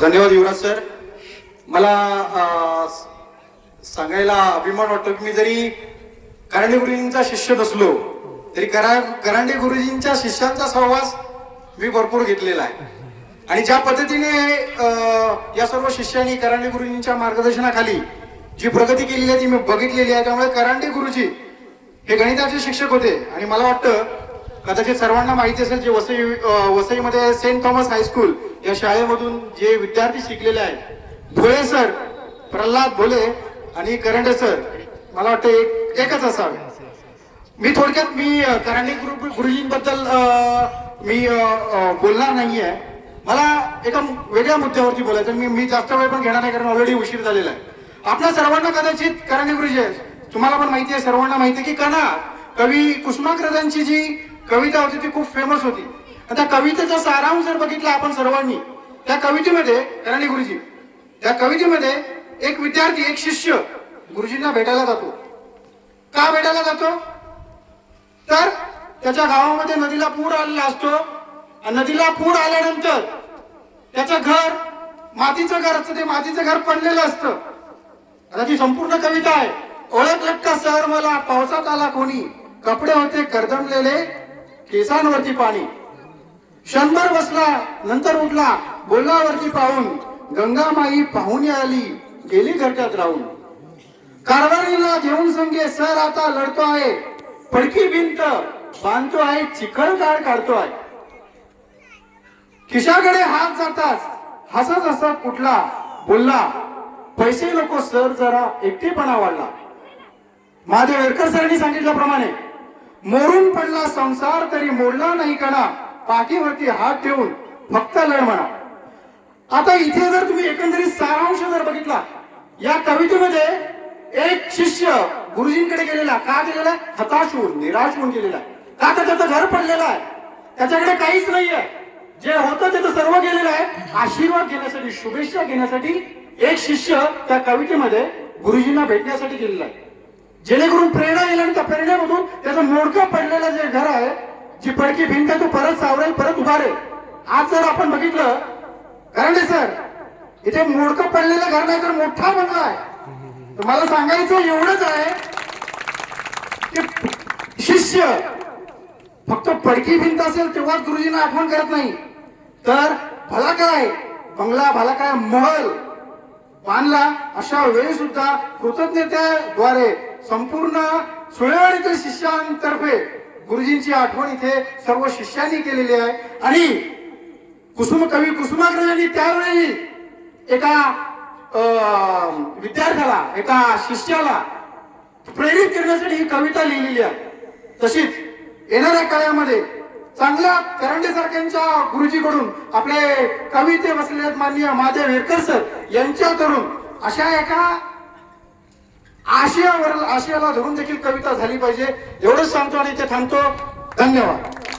धन्यवाद युवराज सर. मला सांगायला अभिमान वाटतो की मी जरी करांडे गुरुजींचा शिष्य नसलो तरी करा करांडे गुरुजींच्या शिष्यांचा सहवास मी भरपूर घेतलेला आहे. आणि ज्या पद्धतीने या सर्व शिष्यांनी करांडे गुरुजींच्या मार्गदर्शनाखाली जी प्रगती केलेली आहे ती मी बघितलेली आहे. त्यामुळे करांडे गुरुजी हे गणिताचे शिक्षक होते. आणि मला वाटतं कदाचित सर्वांना माहिती असेल जे वसई वसईमध्ये सेंट थॉमस हायस्कूल या शाळेमधून जे विद्यार्थी शिकलेले आहेत भोळे सर प्रल्हाद भोले आणि करंडे सर मला वाटतं एक एकच असावे. मी थोडक्यात मी अ, करांडे गुरु गुरुजींबद्दल मी बोलणार नाहीये. मला एका वेगळ्या मुद्द्यावरती बोलायचं मी मी जास्त वेळ पण घेणार नाही कारण ऑलरेडी उशीर झालेला आहे. आपल्या सर्वांना कदाचित करांडे गुरुजी तुम्हाला पण माहिती आहे सर्वांना माहिती आहे की कणा कवी कुसुमाग्रजांची जी कविता होती ती खूप फेमस होती. त्या कवितेचा सारांश जर बघितला आपण सर्वांनी त्या कवितेमध्ये कराणी गुरुजी त्या कवितेमध्ये एक विद्यार्थी एक शिष्य गुरुजींना भेटायला जातो. का भेटायला जातो? तर त्याच्या गावामध्ये नदीला पूर आलेला असतो. नदीला पूर आल्यानंतर त्याचं घर मातीचं घर असतं. ते मातीचं घर पडलेलं असतं. आता ती संपूर्ण कविता आहे. ओळख का सर मला पावसात आला कोणी. कपडे होते करदमलेले केसांवरती पाणी. क्षणभर बसला नंतर उठला बोललावरती पाहून गंगामाई पाहून आली गेली घरट्यात राहून. कारभारीला घेऊन संगे सर आता लढतो आहे. पडकी भिंत बांधतो आहे चिखल काळ काढतो आहे. खिशाकडे हात जाताच हसत हसत कुठला बोलला पैसे नको सर जरा एकटेपणा वाढला. महादेव वेरकर सरांनी सांगितल्याप्रमाणे मोरून पडला संसार तरी मोडला नाही कणा. पाठीवरती हात ठेवून फक्त लढ म्हणा. आता इथे जर तुम्ही एकंदरीत सारांश जर बघितला या कवितेमध्ये एक शिष्य गुरुजींकडे गेलेला का गेलेला? हताश होऊन निराश होऊन गेलेला. का तर त्याचं घर पडलेलं आहे? त्याच्याकडे काहीच नाहीये. जे होतं त्याचं सर्व गेलेलं आहे. आशीर्वाद घेण्यासाठी शुभेच्छा घेण्यासाठी एक शिष्य त्या कवितेमध्ये गुरुजींना भेटण्यासाठी गेलेला आहे. जेणेकरून प्रेरणा येईल आणि त्या प्रेरणेमधून त्याचं मोडकं पडलेलं जे घर आहे जी पडकी भिंत तू परत सावरेल परत उभारेल आज जर आपण बघितलं कारण सर इथे मोडकं पडलेलं घर नाही तर मोठा बंगला आहे. तर मला सांगायचं एवढंच आहे की शिष्य फक्त पडकी भिंत असेल तेव्हाच गुरुजींना आठवण करत नाही. तर भला काय बंगला भला काय महल. मानला अशा वेळी सुद्धा कृतज्ञतेद्वारे संपूर्ण सुळेवाडीतील शिष्यांतर्फे गुरुजींची आठवण इथे सर्व शिष्यांनी केलेली आहे. आणि कुसुम कवी कुसुमाग्रजांनी त्यावेळी एका विद्यार्थ्याला एका शिष्याला प्रेरित करण्यासाठी ही कविता लिहिलेली आहे. तशीच येणाऱ्या काळामध्ये चांगल्या करंडे सारख्यांच्या गुरुजीकडून आपले कविते बसलेले आहेत माननीय महादेव हेरकर सर यांच्याकडून अशा एका आशियावर आशियाला धरून देखील कविता झाली पाहिजे. एवढंच सांगतो आणि इथे थांबतो. धन्यवाद.